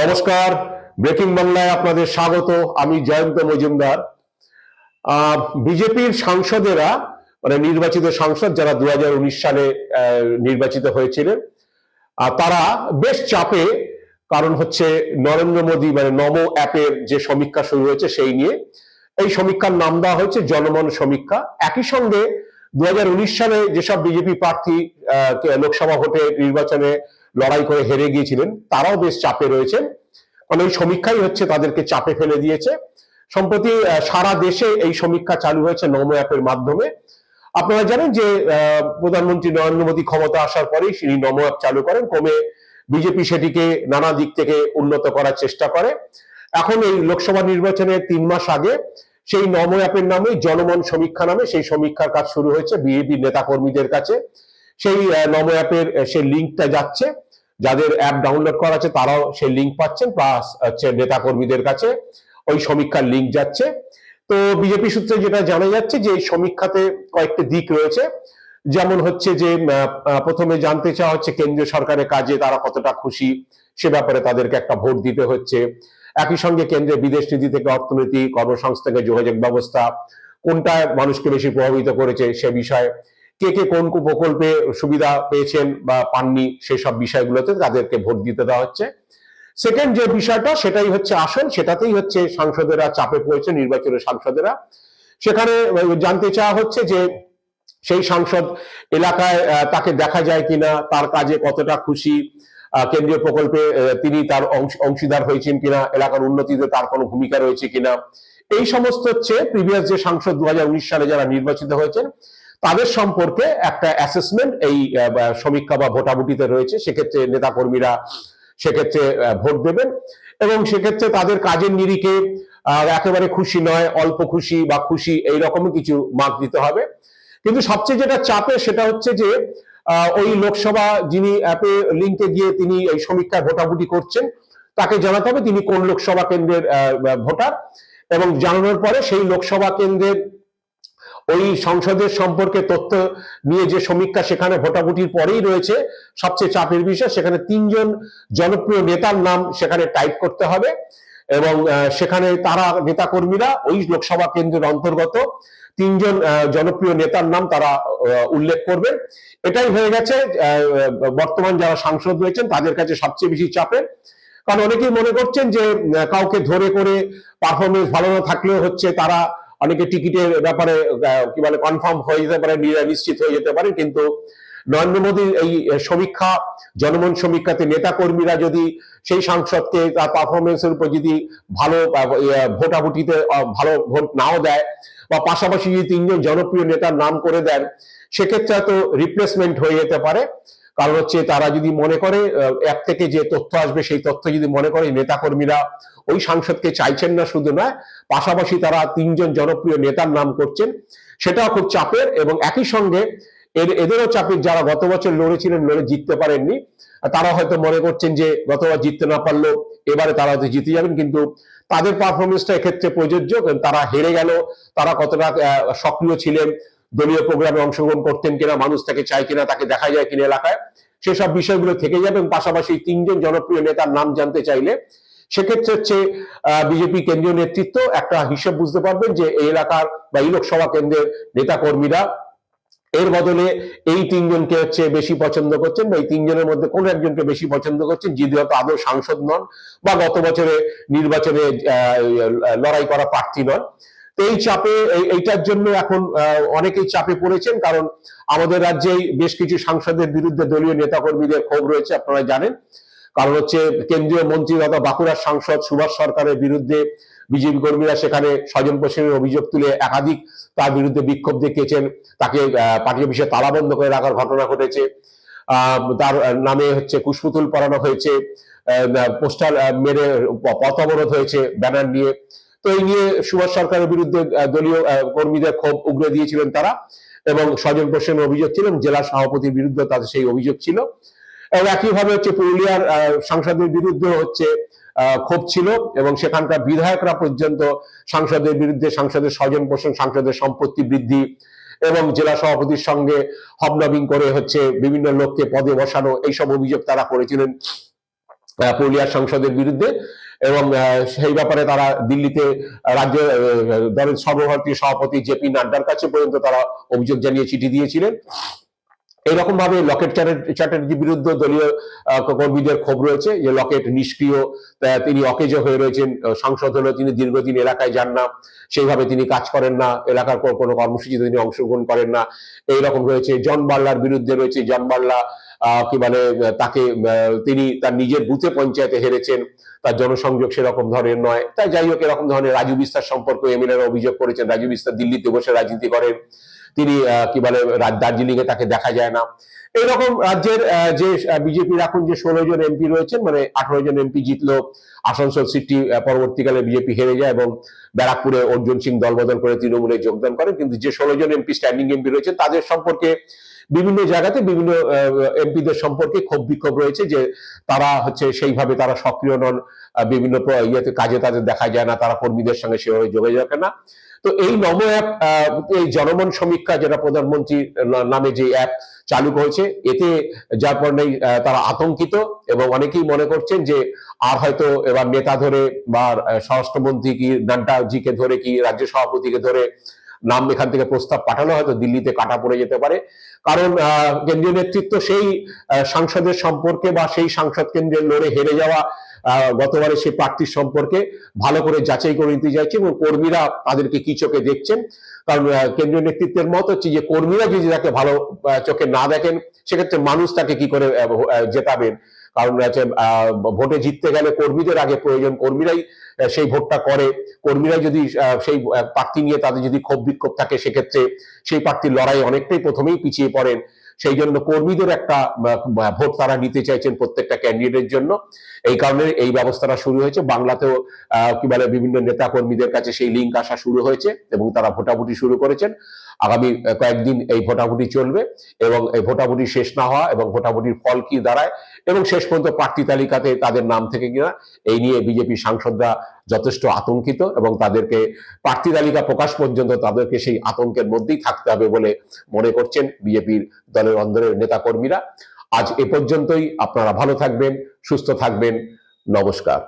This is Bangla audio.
নমস্কার। ব্রেকিং বাংলায় আপনাদের স্বাগত। আমি জয়ন্ত মজুমদার। বিজেপির সাংসদেরা মানে নির্বাচিত সাংসদ যারা দুহাজার উনিশ সালে নির্বাচিত হয়েছিলেন তারা বেশ চাপে, কারণ হচ্ছে নরেন্দ্র মোদী মানে নমো অ্যাপের যে সমীক্ষা শুরু হয়েছে সেই নিয়ে, এই সমীক্ষার নাম দেওয়া হয়েছে জনমন সমীক্ষা। একই সঙ্গে দু হাজার উনিশ সালে যেসব বিজেপি প্রার্থী লোকসভা ভোটে নির্বাচনে লড়াই করে হেরে গিয়েছিলেন, তারাও বেশ চাপে রয়েছেন। মানে এই সমীক্ষাই হচ্ছে তাদেরকে চাপে ফেলে দিয়েছে। সম্প্রতি সারা দেশে এই সমীক্ষা চালু হয়েছে নমো অ্যাপের মাধ্যমে। আপনারা জানেন যে প্রধানমন্ত্রী নরেন্দ্র মোদী ক্ষমতা আসার পরেই তিনি নমো অ্যাপ চালু করেন। ক্রমে বিজেপি সেটিকে নানা দিক থেকে উন্নত করার চেষ্টা করে। এখন এই লোকসভা নির্বাচনের তিন মাস আগে সেই নমো অ্যাপের নামে জনমন সমীক্ষা নামে সেই সমীক্ষার কাজ শুরু হয়েছে বিএপি নেতা কর্মীদের কাছে। সেই নমো অ্যাপের সেই লিঙ্কটা যাচ্ছে। যাদের অ্যাপ ডাউনলোড করা আছে, তারাও সেই লিঙ্ক পাচ্ছেন। প্লাস হচ্ছে নেতা কর্মীদের কাছে ওই সমীক্ষার লিঙ্ক যাচ্ছে। তো বিজেপি সূত্রে যেটা জানা যাচ্ছে যে, এই সমীক্ষাতে কয়েকটি দিক রয়েছে। যেমন হচ্ছে যে প্রথমে জানতে চাওয়া হচ্ছে, কেন্দ্রীয় সরকারের কাজে তারা কতটা খুশি, সে ব্যাপারে তাদেরকে একটা ভোট দিতে হচ্ছে। একই সঙ্গে কেন্দ্রের বিদেশ নীতি থেকে অর্থনীতি কর্মসংস্থান থেকে যোগাযোগ ব্যবস্থা, কোনটা মানুষকে বেশি প্রভাবিত করেছে সে বিষয়ে কে কে কোন প্রকল্পে সুবিধা পেয়েছেন বা পাননি সেসব বিষয়গুলোতে তাদেরকে ভোট দিতে দেওয়া হচ্ছে। সেকেন্ড যে বিষয়টা, সেটাই হচ্ছে আসল, সেটাতেই হচ্ছে সাংসদেরা চাপে পড়েছে, নির্বাচনের সাংসদেরা। সেখানে জানতে চাওয়া হচ্ছে যে সেই সাংসদ এলাকায় তাকে দেখা যায় কিনা, তার কাজে কতটা খুশি কেন্দ্রীয় প্রকল্পে তিনি তার অংশীদার হয়েছেন কিনা, এলাকার উন্নতিতে তার কোনো ভূমিকা রয়েছে কিনা। এই সমস্ত হচ্ছে প্রিভিয়াস যে সাংসদ দু হাজার উনিশ সালে যারা নির্বাচিত হয়েছেন তাদের সম্পর্কে একটা অ্যাসেসমেন্ট এই সমীক্ষা বা ভোটাভুটিতে রয়েছে। সেক্ষেত্রে নেতাকর্মীরা সেক্ষেত্রে ভোট দেবেন এবং সেক্ষেত্রে তাদের কাজের নিরিখে একেবারে খুশি নয়, অল্প খুশি বা খুশি এই রকমই কিছু মার্ক দিতে হবে। কিন্তু সবচেয়ে যেটা চাপে সেটা হচ্ছে যে ওই লোকসভা যিনি অ্যাপে লিঙ্কে গিয়ে তিনি এই সমীক্ষায় ভোটাভুটি করছেন, তাকে জানাতে হবে তিনি কোন লোকসভা কেন্দ্রের ভোটার এবং জানানোর পরে সেই লোকসভা কেন্দ্রের ওই সংসদের সম্পর্কে তথ্য নিয়ে যে সমীক্ষা, সেখানে ভোটাভুটির পরেই রয়েছে সবচেয়ে চাপের বিষয়। সেখানে তিনজন জনপ্রিয় নেতার নাম সেখানে টাইপ করতে হবে এবং সেখানে তারা নেতাকর্মীরা ওই লোকসভা কেন্দ্রের অন্তর্গত তিনজন জনপ্রিয় নেতার নাম তারা উল্লেখ করবেন। এটাই হয়ে গেছে বর্তমান যারা সাংসদ রয়েছেন তাদের কাছে সবচেয়ে বেশি চাপের। কারণ অনেকেই মনে করছেন যে কাউকে ধরে করে পারফরমেন্স ভালো না থাকলেও হচ্ছে তারা অনেকে টিকিটের ব্যাপারে কি বলে কনফার্ম হয়ে যেতে পারে নিশ্চিত হয়ে যেতে পারে, কিন্তু নরেন্দ্র মোদীর এই সমীক্ষা, জনমন সমীক্ষাতে নেতা কর্মীরা যদি সেই সাংসদকে তার পারফরমেন্সের উপর যদি ভালো ভোটাভুটিতে ভালো ভোট নাও দেয় বা পাশাপাশি যদি তিনজন জনপ্রিয় নেতার নাম করে দেন, সেক্ষেত্রে হয়তো রিপ্লেসমেন্ট হয়ে যেতে পারে। কারণ হচ্ছে তারা যদি মনে করে অ্যাপ থেকে যে তথ্য আসবে, সেই তথ্য যদি মনে করে নেতা কর্মীরা ওই সাংসদকে চাইছেন না শুধু নয়, পাশাপাশি তারা তিনজন জনপ্রিয় নেতার নাম করছেন, সেটাও খুব চাপের এবং একই সঙ্গে এর, এদেরও চাপের যারা গত বছর লড়েছিলেন, লড়ে জিততে পারেননি, তারা হয়তো মনে করছেন যে গতবার জিততে না পারলেও এবারে তারা হয়তো জিতে যাবেন, কিন্তু তাদের পারফরমেন্সটা এক্ষেত্রে প্রযোজ্য তারা হেরে গেল, তারা কতটা সক্রিয় ছিলেন দলীয় প্রোগ্রামে অংশগ্রহণ করতেন কিনা, মানুষ তাকে চায় কিনা, তাকে দেখা যায় কিনা এলাকায়, সেসব বিষয়গুলো থেকে যাবে এবং পাশাপাশি তিনজন জনপ্রিয় নেতার নাম জানতে চাইলে সেক্ষেত্রে হচ্ছে বিজেপি কেন্দ্রীয় নেতৃত্ব একটা হিসেব বুঝতে পারবেন যে এই এলাকার বা এই লোকসভা কেন্দ্রের নেতা কর্মীরা এর বদলে এই তিনজনকে হচ্ছে বেশি পছন্দ করছেন বা এই তিনজনের মধ্যে কোন একজনকে বেশি পছন্দ করছেন, যিনি হয়তো আদৌ সাংসদ নন বা গত বছরে নির্বাচনে লড়াই করা প্রার্থী নন। তো এই চাপে এইটার জন্য এখন অনেকেই চাপে পড়েছেন, কারণ আমাদের রাজ্যেই বেশ কিছু সাংসদের বিরুদ্ধে দলীয় নেতাকর্মীদের ক্ষোভ রয়েছে, আপনারা জানেন। কারণ হচ্ছে কেন্দ্রীয় মন্ত্রী তথা বাঁকুড়ার সাংসদ সুভাষ সরকারের বিরুদ্ধে বিজেপি কর্মীরা সেখানে স্বজন পোষণের অভিযোগ তুলে একাধিক তার বিরুদ্ধে বিক্ষোভ দেখিয়েছেন। তাকে পার্টি অফিসে তালাবন্ধ করে রাখার ঘটনা ঘটেছে। তার নামে হচ্ছে কুশপুতুল পরানো হয়েছে। পোস্টার মেরে, পথ অবরোধ হয়েছে ব্যানার নিয়ে। তো এই নিয়ে সুভাষ সরকারের বিরুদ্ধে দলীয় কর্মীদের ক্ষোভ উগড়ে দিয়েছিলেন তারা এবং স্বজন পোষণের অভিযোগ ছিল জেলা সভাপতির বিরুদ্ধে তাদের সেই অভিযোগ ছিল। এবং একইভাবে হচ্ছে পুরুলিয়ার সাংসদের বিরুদ্ধে হচ্ছে ক্ষোভ ছিল এবং সেখানকার বিধায়করা পর্যন্ত সাংসদের বিরুদ্ধে সাংসদের স্বজন পোষণ সাংসদের সম্পত্তি বৃদ্ধি এবং জেলা সভাপতির সঙ্গে হবনবিং করে হচ্ছে বিভিন্ন লোককে পদে বসানো, এইসব অভিযোগ তারা করেছিলেন পুরুলিয়ার সংসদের বিরুদ্ধে। এবং সেই ব্যাপারে তারা দিল্লিতে রাজ্য দলের সর্বভারতীয় সভাপতি জেপি নাড্ডার কাছে পর্যন্ত তারা অভিযোগ জানিয়ে চিঠি দিয়েছিলেন। এইরকম ভাবে লকেট চ্যাটার্জির বিরুদ্ধে দলীয় কর্মীদের ক্ষোভ রয়েছে যে লকেট নিষ্ক্রিয় তিনি অকেজো হয়ে রয়েছেন সংসদ হলেও তিনি দীর্ঘদিন এলাকায় যান না, সেইভাবে তিনি কাজ করেন না, এলাকার কোনো কর্মসূচিতে তিনি অংশগ্রহণ করেন না। এইরকম রয়েছে, জন বার্লার বিরুদ্ধে রয়েছে জন বার্লা কি মানে তাকে তিনি তার নিজের বুথে পঞ্চায়েতে হেরেছেন, তার জনসংযোগ সেরকম ধরনের নয়। তাই যাই হোক, এরকম ধরনের রাজু বিস্তার সম্পর্কে এমএলএরা অভিযোগ করেছেন, রাজু বিস্তার দিল্লিতে বসে রাজনীতি করেন। তিনি কি বলে দার্জিলিং এ তাকে দেখা যায় না। এইরকম রাজ্যের যে বিজেপির এখন যে ষোলো জন এমপি রয়েছেন মানে আঠারো জন এমপি জিতলো, আসানসোল সিটি পরবর্তীকালে বিজেপি হেরে যায় এবং ব্যারাকপুরে অর্জুন সিং দলবদল করে তৃণমূলে যোগদান করেন। কিন্তু যে ষোলো জন এমপি, স্ট্যান্ডিং এমপি রয়েছে তাদের সম্পর্কে বিভিন্ন জায়গাতে বিভিন্ন এমপিদের সম্পর্কে ক্ষোভ বিক্ষোভ রয়েছে যে তারা হচ্ছে সেইভাবে তারা সক্রিয় নন বিভিন্ন ইয়েতে কাজে তাদের দেখা যায় না, তারা কর্মীদের সঙ্গে সেভাবে যোগাযোগ রাখে না। তো এই নমো অ্যাপ এই জনমন সমীক্ষা যেটা প্রধানমন্ত্রী নামে যে অ্যাপ চালু হয়েছে এতে যার কারণে তারা আতঙ্কিত এবং অনেকেই মনে করছেন যে আর হয়তো এবার নেতা ধরে বা স্বরাষ্ট্রমন্ত্রী কি, নাড্ডাজিকে ধরে কি, রাজ্য সভাপতিকে ধরে নাম এখান থেকে প্রস্তাব পাঠানো হয়তো দিল্লিতে কাটা পড়ে যেতে পারে। কারণ কেন্দ্রীয় নেতৃত্ব সেই সাংসদের সম্পর্কে বা সেই সাংসদ কেন্দ্রে লড়ে হেরে যাওয়া গতবারে সেই প্রার্থীর সম্পর্কে ভালো করে যাচাই করে নিতে চাইছে এবং কর্মীরা তাদেরকে কি চোখে দেখছেন? কারণ কেন্দ্রীয় নেতৃত্বের মত হচ্ছে যে কর্মীরা যদি তাকে ভালো চোখে না দেখেন, সেক্ষেত্রে মানুষ তাকে কি করে জেতাবেন? কারণ আহ, ভোটে জিততে গেলে কর্মীদের আগে প্রয়োজন কর্মীরাই সেই ভোটটা করে। কর্মীরাই যদি সেই প্রার্থী নিয়ে তাদের যদি ক্ষোভ বিক্ষোভ থাকে সেক্ষেত্রে সেই প্রার্থীর লড়াই অনেকটাই প্রথমেই পিছিয়ে পড়েন সেই জন্য কর্মীদের একটা ভোট তারা নিতে চাইছেন প্রত্যেকটা ক্যান্ডিডেটের জন্য। এই কারণে এই ব্যবস্থাটা শুরু হয়েছে। বাংলাতেও কি বলে বিভিন্ন নেতা কর্মীদের কাছে সেই লিঙ্ক আসা শুরু হয়েছে এবং তারা ভোটাভুটি শুরু করেছেন। আগামী কয়েকদিন এই ভোটাভুটি চলবে এবং এই ভোটাভুটি শেষ না হওয়া এবং ভোটাভুটির ফল কি দাঁড়ায় এবং শেষ পর্যন্ত প্রার্থী তালিকাতে তাদের নাম থেকে কিনা, এই নিয়ে বিজেপি সাংসদরা যথেষ্ট আতঙ্কিত এবং তাদেরকে, প্রার্থী তালিকা প্রকাশ পর্যন্ত তাদেরকে সেই আতঙ্কের মধ্যেই থাকতে হবে বলে মনে করছেন বিজেপির দলের অন্দরের নেতা কর্মীরা আজ এ পর্যন্তই, আপনারা ভালো থাকবেন, সুস্থ থাকবেন, নমস্কার।